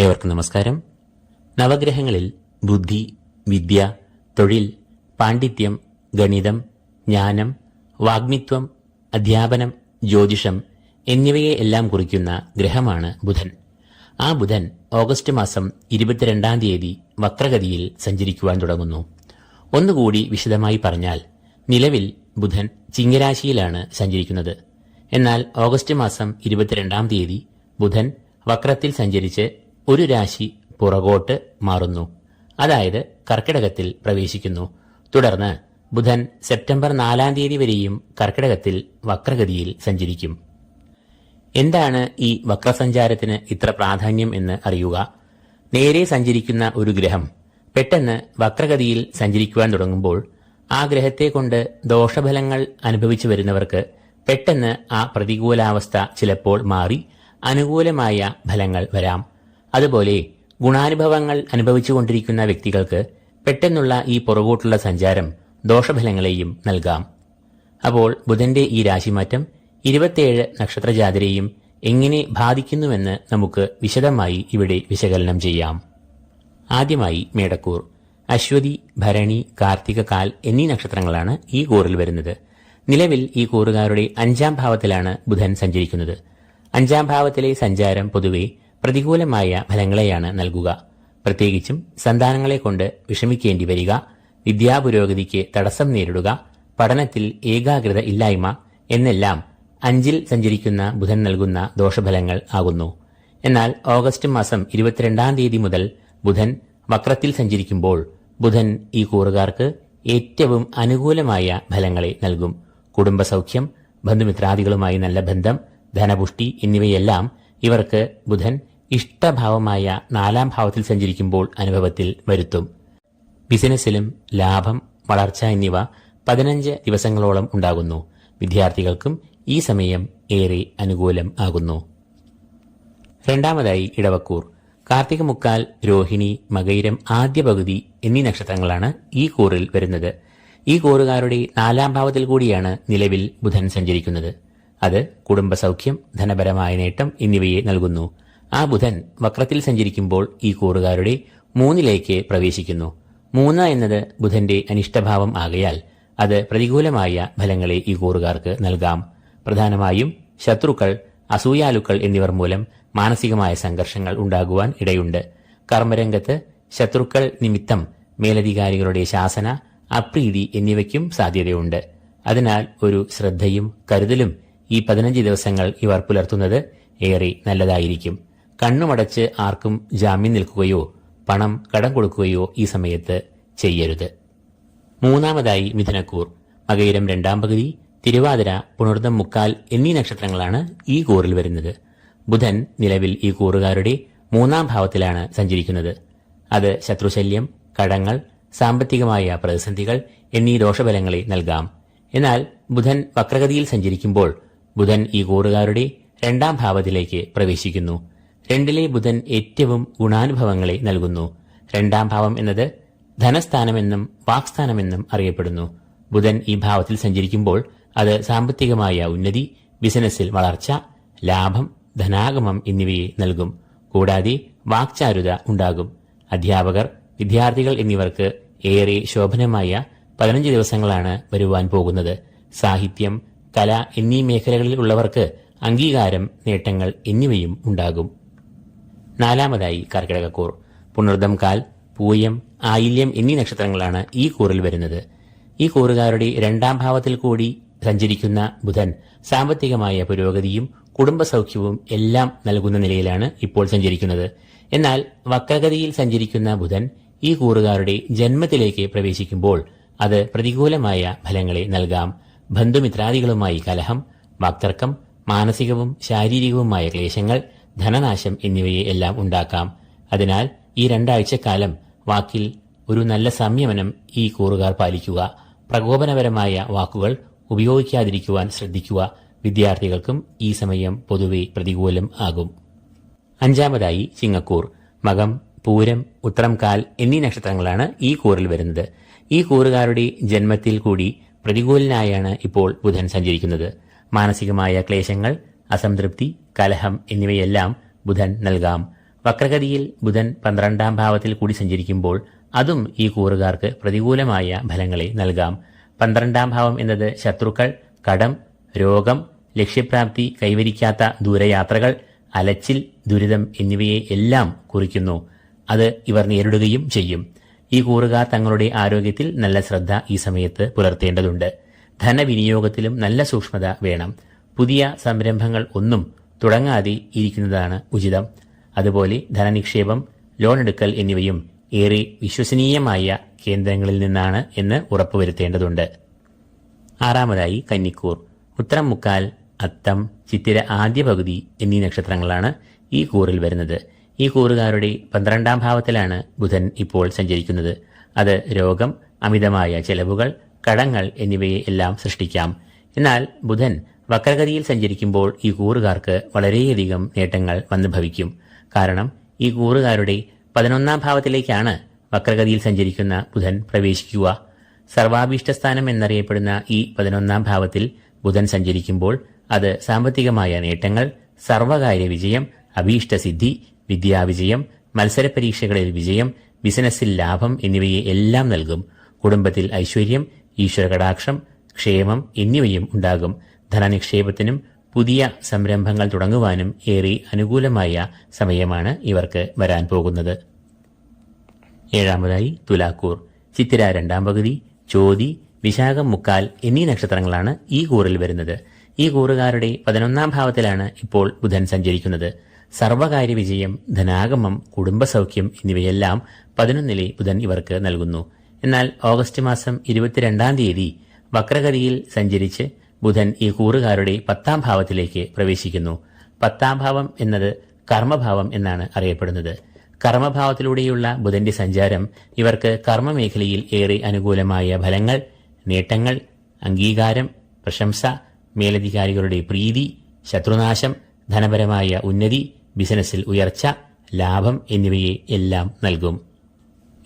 ഏവർക്കും നമസ്കാരം. നവഗ്രഹങ്ങളിൽ ബുദ്ധി വിദ്യ തൊഴിൽ പാണ്ഡിത്യം ഗണിതം ജ്ഞാനം വാഗ്മിത്വം അധ്യാപനം ജ്യോതിഷം എന്നിവയെ എല്ലാം കുറിക്കുന്ന ഗ്രഹമാണ് ബുധൻ. ആ ബുധൻ ഓഗസ്റ്റ് മാസം ഇരുപത്തിരണ്ടാം തീയതി വക്രഗതിയിൽ സഞ്ചരിക്കുവാൻ തുടങ്ങുന്നു. ഒന്നുകൂടി വിശദമായി പറഞ്ഞാൽ നിലവിൽ ബുധൻ ചിങ്ങരാശിയിലാണ് സഞ്ചരിക്കുന്നത്. എന്നാൽ ഓഗസ്റ്റ് മാസം ഇരുപത്തിരണ്ടാം തീയതി ബുധൻ വക്രത്തിൽ സഞ്ചരിച്ച് ഒരു രാശി പുറകോട്ട് മാറുന്നു. അതായത് കർക്കിടകത്തിൽ പ്രവേശിക്കുന്നു. തുടർന്ന് ബുധൻ സെപ്റ്റംബർ നാലാം തീയതി വരെയും കർക്കിടകത്തിൽ വക്രഗതിയിൽ സഞ്ചരിക്കും. എന്താണ് ഈ വക്രസഞ്ചാരത്തിന് ഇത്ര പ്രാധാന്യം എന്ന് അറിയുക? നേരെ സഞ്ചരിക്കുന്ന ഒരു ഗ്രഹം പെട്ടെന്ന് വക്രഗതിയിൽ സഞ്ചരിക്കുവാൻ തുടങ്ങുമ്പോൾ ആ ഗ്രഹത്തെ കൊണ്ട് ദോഷഫലങ്ങൾ അനുഭവിച്ചു വരുന്നവർക്ക് പെട്ടെന്ന് ആ പ്രതികൂലാവസ്ഥ ചിലപ്പോൾ മാറി അനുകൂലമായ ഫലങ്ങൾ വരാം. അതുപോലെ ഗുണാനുഭവങ്ങൾ അനുഭവിച്ചുകൊണ്ടിരിക്കുന്ന വ്യക്തികൾക്ക് പെട്ടെന്നുള്ള ഈ പുറകോട്ടുള്ള സഞ്ചാരം ദോഷഫലങ്ങളെയും നൽകാം. അപ്പോൾ ബുധന്റെ ഈ രാശിമാറ്റം ഇരുപത്തിയേഴ് നക്ഷത്രജാതിരെയും എങ്ങനെ ബാധിക്കുന്നുവെന്ന് നമുക്ക് വിശദമായി ഇവിടെ വിശകലനം ചെയ്യാം. ആദ്യമായി മേടക്കൂർ അശ്വതി ഭരണി കാർത്തിക കാൽ എന്നീ നക്ഷത്രങ്ങളാണ് ഈ കൂറിൽ വരുന്നത്. നിലവിൽ ഈ കൂറുകാരുടെ അഞ്ചാം ഭാവത്തിലാണ് ബുധൻ സഞ്ചരിക്കുന്നത്. അഞ്ചാം ഭാവത്തിലെ സഞ്ചാരം പൊതുവെ പ്രതികൂലമായ ഫലങ്ങളെയാണ് നൽകുക. പ്രത്യേകിച്ചും സന്താനങ്ങളെ കൊണ്ട് വിഷമിക്കേണ്ടി വരിക വിദ്യാപുരോഗതിക്ക് തടസ്സം നേരിടുക പഠനത്തിൽ ഏകാഗ്രത ഇല്ലായ്മ എന്നെല്ലാം അഞ്ചിൽ സഞ്ചരിക്കുന്ന ബുധൻ നൽകുന്ന ദോഷഫലങ്ങൾ ആകുന്നു. എന്നാൽ ഓഗസ്റ്റ് മാസം ഇരുപത്തിരണ്ടാം തീയതി മുതൽ ബുധൻ വക്രത്തിൽ സഞ്ചരിക്കുമ്പോൾ ബുധൻ ഈ കൂറുകാർക്ക് ഏറ്റവും അനുകൂലമായ ഫലങ്ങളെ നൽകും. കുടുംബസൗഖ്യം ബന്ധുമിത്രാദികളുമായി നല്ല ബന്ധം ധനപുഷ്ടി എന്നിവയെല്ലാം ഇവർക്ക് ബുധൻ ഇഷ്ടഭാവമായ നാലാം ഭാവത്തിൽ സഞ്ചരിക്കുമ്പോൾ അനുഭവത്തിൽ വരുത്തും. ബിസിനസ്സിലും ലാഭം വളർച്ച എന്നിവ പതിനഞ്ച് ദിവസങ്ങളോളം ഉണ്ടാകുന്നു. വിദ്യാർത്ഥികൾക്കും ഈ സമയം ഏറെ അനുകൂലം ആകുന്നു. രണ്ടാമതായി ഇടവക്കൂർ. കാർത്തിക മുക്കാൽ രോഹിണി മകൈരം ആദ്യ പകുതി എന്നീ നക്ഷത്രങ്ങളാണ് ഈ കൂറിൽ വരുന്നത്. ഈ കൂറുകാരുടെ നാലാം ഭാവത്തിൽ കൂടിയാണ് നിലവിൽ ബുധൻ സഞ്ചരിക്കുന്നത്. അത് കുടുംബസൗഖ്യം ധനപരമായ നേട്ടം എന്നിവയെ നൽകുന്നു. ആ ബുധൻ വക്രത്തിൽ സഞ്ചരിക്കുമ്പോൾ ഈ കൂറുകാരുടെ മൂന്നിലേക്ക് പ്രവേശിക്കുന്നു. മൂന്ന് എന്നത് ബുധന്റെ അനിഷ്ടഭാവം ആകയാൽ അത് പ്രതികൂലമായ ഫലങ്ങളെ ഈ കൂറുകാർക്ക് നൽകാം. പ്രധാനമായും ശത്രുക്കൾ അസൂയാലുക്കൾ എന്നിവർ മൂലം മാനസികമായ സംഘർഷങ്ങൾ ഉണ്ടാകുവാൻ ഇടയുണ്ട്. കർമ്മരംഗത്ത് ശത്രുക്കൾ നിമിത്തം മേലധികാരികളുടെ ശാസന അപ്രീതി എന്നിവയ്ക്കും സാധ്യതയുണ്ട്. അതിനാൽ ഒരു ശ്രദ്ധയും കരുതലും ഈ പതിനഞ്ച് ദിവസങ്ങൾ ഇവർ പുലർത്തുന്നത് ഏറെ നല്ലതായിരിക്കും. കണ്ണുമടച്ച് ആർക്കും ജാമ്യം നിൽക്കുകയോ പണം കടം കൊടുക്കുകയോ ഈ സമയത്ത് ചെയ്യരുത്. മൂന്നാമതായി മിഥുനക്കൂർ. മകയിരം രണ്ടാം പകുതി തിരുവാതിര പുണർദം മുക്കാൽ എന്നീ നക്ഷത്രങ്ങളാണ് ഈ കൂറിൽ വരുന്നത്. ബുധൻ നിലവിൽ ഈ കൂറുകാരുടെ മൂന്നാം ഭാവത്തിലാണ് സഞ്ചരിക്കുന്നത്. അത് ശത്രുശല്യം കടങ്ങൾ സാമ്പത്തികമായ പ്രതിസന്ധികൾ എന്നീ ദോഷബലങ്ങളെ നൽകാം. എന്നാൽ ബുധൻ വക്രഗതിയിൽ സഞ്ചരിക്കുമ്പോൾ ബുധൻ ഈ കൂറുകാരുടെ രണ്ടാം ഭാവത്തിലേക്ക് പ്രവേശിക്കുന്നു. രണ്ടിലെ ബുധൻ ഏറ്റവും ഗുണാനുഭവങ്ങളെ നൽകുന്നു. രണ്ടാം ഭാവം എന്നത് ധനസ്ഥാനമെന്നും വാക്സ്ഥാനമെന്നും അറിയപ്പെടുന്നു. ബുധൻ ഈ ഭാവത്തിൽ സഞ്ചരിക്കുമ്പോൾ അത് സാമ്പത്തികമായ ഉന്നതി ബിസിനസ്സിൽ വളർച്ച ലാഭം ധനാഗമം എന്നിവയെ നൽകും. കൂടാതെ വാക്ചാരുത ഉണ്ടാകും. അധ്യാപകർ വിദ്യാർത്ഥികൾ എന്നിവർക്ക് ഏറെ ശോഭനമായ പതിനഞ്ച് ദിവസങ്ങളാണ് വരുവാൻ പോകുന്നത്. സാഹിത്യം കല എന്നീ മേഖലകളിൽ ഉള്ളവർക്ക് അംഗീകാരം നേട്ടങ്ങൾ എന്നിവയും ഉണ്ടാകും. നാലാമതായി കർക്കിടകക്കൂർ. പുണർദം കാൽ പൂയം ആയില്യം എന്നീ നക്ഷത്രങ്ങളാണ് ഈ കൂറിൽ വരുന്നത്. ഈ കൂറുകാരുടെ രണ്ടാം ഭാവത്തിൽ കൂടി സഞ്ചരിക്കുന്ന ബുധൻ സാമ്പത്തികമായ പുരോഗതിയും കുടുംബസൗഖ്യവും എല്ലാം നൽകുന്ന നിലയിലാണ് ഇപ്പോൾ സഞ്ചരിക്കുന്നത്. എന്നാൽ വക്രഗതിയിൽ സഞ്ചരിക്കുന്ന ബുധൻ ഈ കൂറുകാരുടെ ജന്മത്തിലേക്ക് പ്രവേശിക്കുമ്പോൾ അത് പ്രതികൂലമായ ഫലങ്ങളെ നൽകാം. ബന്ധുമിത്രാദികളുമായി കലഹം വാക്തർക്കം മാനസികവും ശാരീരികവുമായ ക്ലേശങ്ങൾ ധനനാശം എന്നിവയെ എല്ലാം ഉണ്ടാക്കാം. അതിനാൽ ഈ രണ്ടാഴ്ചക്കാലം വാക്കിൽ ഒരു നല്ല സംയമനം ഈ കൂറുകാർ പാലിക്കുക. പ്രകോപനപരമായ വാക്കുകൾ ഉപയോഗിക്കാതിരിക്കുവാൻ ശ്രദ്ധിക്കുക. വിദ്യാർത്ഥികൾക്കും ഈ സമയം പൊതുവെ പ്രതികൂലം ആകും. അഞ്ചാമതായി ചിങ്ങക്കൂർ. മകം പൂരം ഉത്രം എന്നീ നക്ഷത്രങ്ങളാണ് ഈ കൂറിൽ വരുന്നത്. ഈ കൂറുകാരുടെ ജന്മത്തിൽ കൂടി പ്രതികൂലനായാണ് ഇപ്പോൾ ബുധൻ സഞ്ചരിക്കുന്നത്. മാനസികമായ ക്ലേശങ്ങൾ അസംതൃപ്തി കലഹം എന്നിവയെല്ലാം ബുധൻ നൽകാം. വക്രഗതിയിൽ ബുധൻ പന്ത്രണ്ടാം ഭാവത്തിൽ കൂടി സഞ്ചരിക്കുമ്പോൾ അതും ഈ കൂറുകാർക്ക് പ്രതികൂലമായ ഫലങ്ങളെ നൽകാം. പന്ത്രണ്ടാം ഭാവം എന്നത് ശത്രുക്കൾ കടം രോഗം ലക്ഷ്യപ്രാപ്തി കൈവരിക്കാത്ത ദൂരയാത്രകൾ അലച്ചിൽ ദുരിതം എന്നിവയെ എല്ലാം കുറിക്കുന്നു. അത് ഇവർ നേരിടുകയും ചെയ്യും. ഈ കൂറുകാർ തങ്ങളുടെ ആരോഗ്യത്തിൽ നല്ല ശ്രദ്ധ ഈ സമയത്ത് പുലർത്തേണ്ടതുണ്ട്. ധനവിനിയോഗത്തിലും നല്ല സൂക്ഷ്മത വേണം. പുതിയ സംരംഭങ്ങൾ ഒന്നും തുടങ്ങാതെ ഇരിക്കുന്നതാണ് ഉചിതം. അതുപോലെ ധനനിക്ഷേപം ലോൺ എടുക്കൽ എന്നിവയും ഏറെ വിശ്വസനീയമായ കേന്ദ്രങ്ങളിൽ നിന്നാണ് എന്ന് ഉറപ്പുവരുത്തേണ്ടതുണ്ട്. ആറാമതായി കന്നിക്കൂർ. ഉത്തരം മുക്കാൽ അത്തം ചിത്തിര ആദ്യ പകുതി എന്നീ നക്ഷത്രങ്ങളാണ് ഈ കൂറിൽ വരുന്നത്. ഈ കൂറുകാരുടെ പന്ത്രണ്ടാം ഭാവത്തിലാണ് ബുധൻ ഇപ്പോൾ സഞ്ചരിക്കുന്നത്. അത് രോഗം അമിതമായ ചെലവുകൾ കടങ്ങൾ എന്നിവയെ എല്ലാം സൃഷ്ടിക്കാം. എന്നാൽ ബുധൻ വക്രഗതിയിൽ സഞ്ചരിക്കുമ്പോൾ ഈ കൂറുകാർക്ക് വളരെയധികം നേട്ടങ്ങൾ വന്നു ഭവിക്കും. കാരണം ഈ കൂറുകാരുടെ പതിനൊന്നാം ഭാവത്തിലേക്കാണ് വക്രഗതിയിൽ സഞ്ചരിക്കുന്ന ബുധൻ പ്രവേശിക്കുക. സർവാഭീഷ്ടസ്ഥാനം എന്നറിയപ്പെടുന്ന ഈ പതിനൊന്നാം ഭാവത്തിൽ ബുധൻ സഞ്ചരിക്കുമ്പോൾ അത് സാമ്പത്തികമായ നേട്ടങ്ങൾ സർവകാര്യ വിജയം അഭീഷ്ടസിദ്ധി വിദ്യാവിജയം മത്സര പരീക്ഷകളിൽ വിജയം ബിസിനസ്സിൽ ലാഭം എന്നിവയെ എല്ലാം നൽകും. കുടുംബത്തിൽ ഐശ്വര്യം ഈശ്വര കടാക്ഷം ക്ഷേമം എന്നിവയും ഉണ്ടാകും. ധനനിക്ഷേപത്തിനും പുതിയ സംരംഭങ്ങൾ തുടങ്ങുവാനും ഏറെ അനുകൂലമായ സമയമാണ് ഇവർക്ക് വരാൻ പോകുന്നത്. ഏഴാമതായി തുലാക്കൂർ. ചിത്തിര രണ്ടാം പകുതി ചോതി വിശാഖം മുക്കാൽ എന്നീ നക്ഷത്രങ്ങളാണ് ഈ കൂറിൽ വരുന്നത്. ഈ കൂറുകാരുടെ പതിനൊന്നാം ഭാവത്തിലാണ് ഇപ്പോൾ ബുധൻ സഞ്ചരിക്കുന്നത്. സർവകാര്യ വിജയം ധനാഗമം കുടുംബസൗഖ്യം എന്നിവയെല്ലാം പതിനൊന്നിലെ ബുധൻ ഇവർക്ക് നൽകുന്നു. എന്നാൽ ഓഗസ്റ്റ് മാസം ഇരുപത്തിരണ്ടാം തീയതി വക്രഗതിയിൽ സഞ്ചരിച്ച് ബുധൻ ഈ കൂറുകാരുടെ പത്താം ഭാവത്തിലേക്ക് പ്രവേശിക്കുന്നു. പത്താം ഭാവം എന്നത് കർമ്മഭാവം എന്നാണ് അറിയപ്പെടുന്നത്. കർമ്മഭാവത്തിലൂടെയുള്ള ബുധന്റെ സഞ്ചാരം ഇവർക്ക് കർമ്മമേഖലയിൽ ഏറെ അനുകൂലമായ ഫലങ്ങൾ നേട്ടങ്ങൾ അംഗീകാരം പ്രശംസ മേലധികാരികളുടെ പ്രീതി ശത്രുനാശം ധനപരമായ ഉന്നതി ബിസിനസ്സിൽ ഉയർച്ച ലാഭം എന്നിവയെ എല്ലാം നൽകും.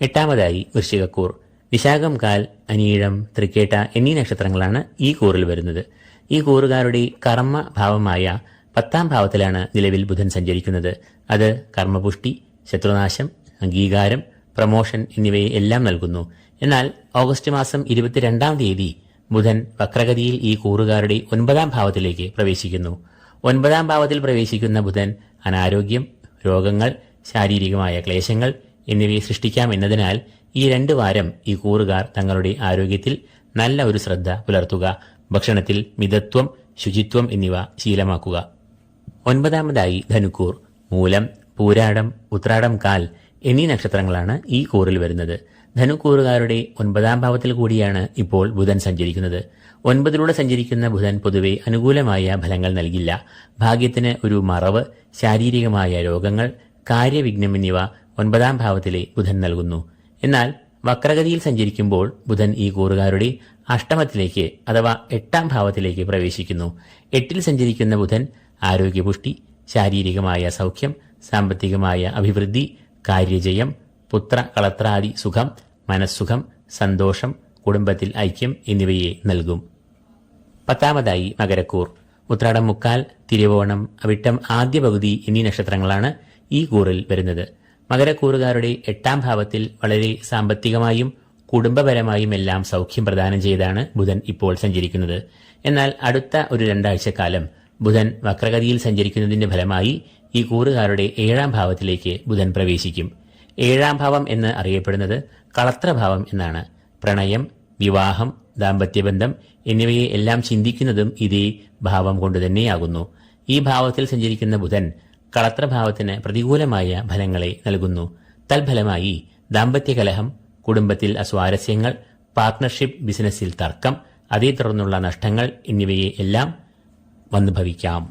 എട്ടാമതായി വൃശ്ചികക്കൂർ. വിശാഖം കാൽ അനീഴം തൃക്കേട്ട എന്നീ നക്ഷത്രങ്ങളാണ് ഈ കൂറിൽ വരുന്നത്. ഈ കൂറുകാരുടെ കർമ്മ ഭാവമായ പത്താം ഭാവത്തിലാണ് നിലവിൽ ബുധൻ സഞ്ചരിക്കുന്നത്. അത് കർമ്മപുഷ്ടി ശത്രുനാശം അംഗീകാരം പ്രമോഷൻ എന്നിവയെ എല്ലാം നൽകുന്നു. എന്നാൽ ഓഗസ്റ്റ് മാസം ഇരുപത്തിരണ്ടാം തീയതി ബുധൻ വക്രഗതിയിൽ ഈ കൂറുകാരുടെ ഒൻപതാം ഭാവത്തിലേക്ക് പ്രവേശിക്കുന്നു. ഒൻപതാം ഭാവത്തിൽ പ്രവേശിക്കുന്ന ബുധൻ അനാരോഗ്യം രോഗങ്ങൾ ശാരീരികമായ ക്ലേശങ്ങൾ എന്നിവയെ സൃഷ്ടിക്കാമെന്നതിനാൽ ഈ രണ്ട് വാരം ഈ കൂറുകാർ തങ്ങളുടെ ആരോഗ്യത്തിൽ നല്ല ഒരു ശ്രദ്ധ പുലർത്തുക ഭക്ഷണത്തിൽ മിതത്വം ശുചിത്വം എന്നിവ ശീലമാക്കുക. ഒൻപതാമതായി ധനുക്കൂർ മൂലം പൂരാടം ഉത്രാടം കാൽ എന്നീ നക്ഷത്രങ്ങളാണ് ഈ കൂറിൽ വരുന്നത്. ധനുക്കൂറുകാരുടെ ഒൻപതാം ഭാവത്തിൽ കൂടിയാണ് ഇപ്പോൾ ബുധൻ സഞ്ചരിക്കുന്നത്. ഒൻപതിലൂടെ സഞ്ചരിക്കുന്ന ബുധൻ പൊതുവെ അനുകൂലമായ ഫലങ്ങൾ നൽകില്ല. ഭാഗ്യത്തിന് ഒരു മറവ് ശാരീരികമായ രോഗങ്ങൾ കാര്യവിഘ്നം എന്നിവ ഒൻപതാം ഭാവത്തിലെ ബുധൻ നൽകുന്നു. എന്നാൽ വക്രഗതിയിൽ സഞ്ചരിക്കുമ്പോൾ ബുധൻ ഈ കൂറുകാരുടെ അഷ്ടമത്തിലേക്ക് അഥവാ എട്ടാം ഭാവത്തിലേക്ക് പ്രവേശിക്കുന്നു. എട്ടിൽ സഞ്ചരിക്കുന്ന ബുധൻ ആരോഗ്യപുഷ്ടി ശാരീരികമായ സൗഖ്യം സാമ്പത്തികമായ അഭിവൃദ്ധി കാര്യജയം പുത്ര കളത്രാദി സുഖം മനസ്സുഖം സന്തോഷം കുടുംബത്തിൽ ഐക്യം എന്നിവയെ നൽകും. പത്താമതായി മകരക്കൂർ. ഉത്രാടം മുക്കാൽ തിരുവോണം അവിട്ടം ആദ്യ പകുതി എന്നീ നക്ഷത്രങ്ങളാണ് ഈ കൂറിൽ വരുന്നത്. മകരക്കൂറുകാരുടെ എട്ടാം ഭാവത്തിൽ വളരെ സാമ്പത്തികമായും കുടുംബപരമായും എല്ലാം സൗഖ്യം പ്രദാനം ചെയ്താണ് ബുധൻ ഇപ്പോൾ സഞ്ചരിക്കുന്നത്. എന്നാൽ അടുത്ത ഒരു രണ്ടാഴ്ചക്കാലം ബുധൻ വക്രഗതിയിൽ സഞ്ചരിക്കുന്നതിന്റെ ഫലമായി ഈ കൂറുകാരുടെ ഏഴാം ഭാവത്തിലേക്ക് ബുധൻ പ്രവേശിക്കും. ഏഴാം ഭാവം എന്ന് അറിയപ്പെടുന്നത് കളത്രഭാവം എന്നാണ്. പ്രണയം വിവാഹം ദാമ്പത്യബന്ധം എന്നിവയെ എല്ലാം ചിന്തിക്കുന്നതും ഇതേ ഭാവം കൊണ്ട് തന്നെയാകുന്നു. ഈ ഭാവത്തിൽ സഞ്ചരിക്കുന്ന ബുധൻ കളത്രഭാവത്തിന് പ്രതികൂലമായ ഫലങ്ങളെ നൽകുന്നു. തൽഫലമായി ദാമ്പത്യകലഹം കുടുംബത്തിൽ അസ്വാരസ്യങ്ങൾ പാർട്ട്ണർഷിപ്പ് ബിസിനസ്സിൽ തർക്കം അതേ തുടർന്നുള്ള നഷ്ടങ്ങൾ എന്നിവയെ എല്ലാം വന്നു ഭവിക്കാം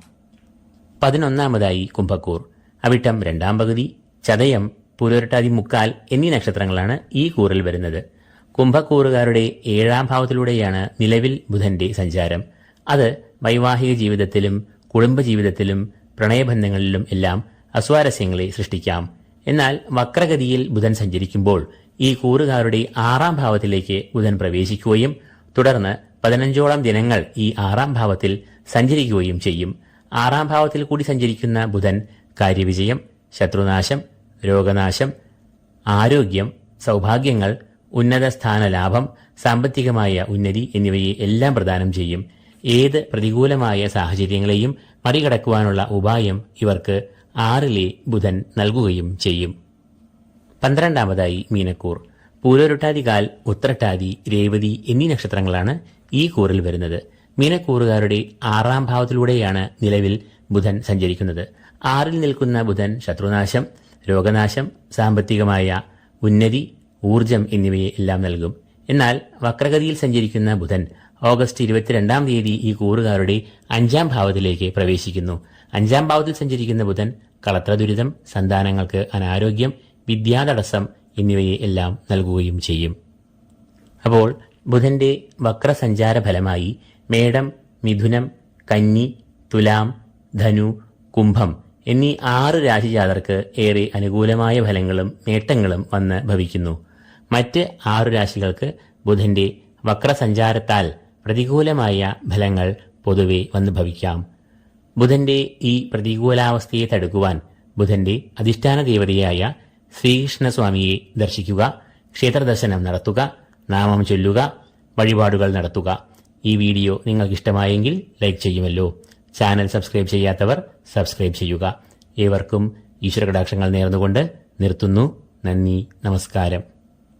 പതിനൊന്നാമതായി കുംഭക്കൂർ. അവിട്ടം രണ്ടാം പകുതി ചതയം പുലരട്ടാതി മുക്കാൽ എന്നീ നക്ഷത്രങ്ങളാണ് ഈ കൂറിൽ വരുന്നത്. കുംഭക്കൂറുകാരുടെ ഏഴാം ഭാവത്തിലൂടെയാണ് നിലവിൽ ബുധന്റെ സഞ്ചാരം. അത് വൈവാഹിക ജീവിതത്തിലും കുടുംബജീവിതത്തിലും പ്രണയബന്ധങ്ങളിലും എല്ലാം അസ്വാരസ്യങ്ങളെ സൃഷ്ടിക്കാം. എന്നാൽ വക്രഗതിയിൽ ബുധൻ സഞ്ചരിക്കുമ്പോൾ ഈ കൂറുകാരുടെ ആറാം ഭാവത്തിലേക്ക് ബുധൻ പ്രവേശിക്കുകയും തുടർന്ന് പതിനഞ്ചോളം ദിനങ്ങൾ ഈ ആറാം ഭാവത്തിൽ സഞ്ചരിക്കുകയും ചെയ്യും. ആറാം ഭാവത്തിൽ കൂടി സഞ്ചരിക്കുന്ന ബുധൻ കാര്യവിജയം ശത്രുനാശം രോഗനാശം ആരോഗ്യം സൗഭാഗ്യങ്ങൾ ഉന്നത സ്ഥാന ലാഭം സാമ്പത്തികമായ ഉന്നതി എന്നിവയെ എല്ലാം പ്രദാനം ചെയ്യും. ഏത് പ്രതികൂലമായ സാഹചര്യങ്ങളെയും മറികടക്കുവാനുള്ള ഉപായം ഇവർക്ക് ആറിലെ ബുധൻ നൽകുകയും ചെയ്യും. പന്ത്രണ്ടാമതായി മീനക്കൂർ. പൂരോരുട്ടാതികാൽ ഉത്രട്ടാതി രേവതി എന്നീ നക്ഷത്രങ്ങളാണ് ഈ കൂറിൽ വരുന്നത്. മീനക്കൂറുകാരുടെ ആറാം ഭാവത്തിലൂടെയാണ് നിലവിൽ ബുധൻ സഞ്ചരിക്കുന്നത്. ആറിൽ നിൽക്കുന്ന ബുധൻ ശത്രുനാശം രോഗനാശം സാമ്പത്തികമായ ഉന്നതി ഊർജം എന്നിവയെ എല്ലാം നൽകും. എന്നാൽ വക്രഗതിയിൽ സഞ്ചരിക്കുന്ന ബുധൻ ഓഗസ്റ്റ് ഇരുപത്തിരണ്ടാം തീയതി ഈ കൂറുകാരുടെ അഞ്ചാം ഭാവത്തിലേക്ക് പ്രവേശിക്കുന്നു. അഞ്ചാം ഭാവത്തിൽ സഞ്ചരിക്കുന്ന ബുധൻ കളത്ര ദുരിതം സന്താനങ്ങൾക്ക് അനാരോഗ്യം വിദ്യാതടസ്സം എന്നിവയെ എല്ലാം നൽകുകയും ചെയ്യും. അപ്പോൾ ബുധന്റെ വക്രസഞ്ചാര ഫലമായി മേടം മിഥുനം കന്നി തുലാം ധനു കുംഭം എന്നീ ആറ് രാശിജാതർക്ക് ഏറെ അനുകൂലമായ ഫലങ്ങളും നേട്ടങ്ങളും വന്ന് ഭവിക്കുന്നു. മറ്റ് ആറു രാശികൾക്ക് ബുധന്റെ വക്രസഞ്ചാരത്താൽ പ്രതികൂലമായ ഫലങ്ങൾ പൊതുവെ വന്നു ഭവിക്കാം. ബുധന്റെ ഈ പ്രതികൂലാവസ്ഥയെ തടുക്കുവാൻ ബുധന്റെ അധിഷ്ഠാന ദേവതയായ ശ്രീകൃഷ്ണസ്വാമിയെ ദർശിക്കുക ക്ഷേത്രദർശനം നടത്തുക നാമം ചൊല്ലുക വഴിപാടുകൾ നടത്തുക. ഈ വീഡിയോ നിങ്ങൾക്ക് ഇഷ്ടമായെങ്കിൽ ലൈക്ക് ചെയ്യുമല്ലോ. ചാനൽ സബ്സ്ക്രൈബ് ചെയ്യാത്തവർ സബ്സ്ക്രൈബ് ചെയ്യുക. ഏവർക്കും ഈശ്വര കടാക്ഷങ്ങൾ നേർന്നുകൊണ്ട് നിർത്തുന്നു. നന്ദി നമസ്കാരം.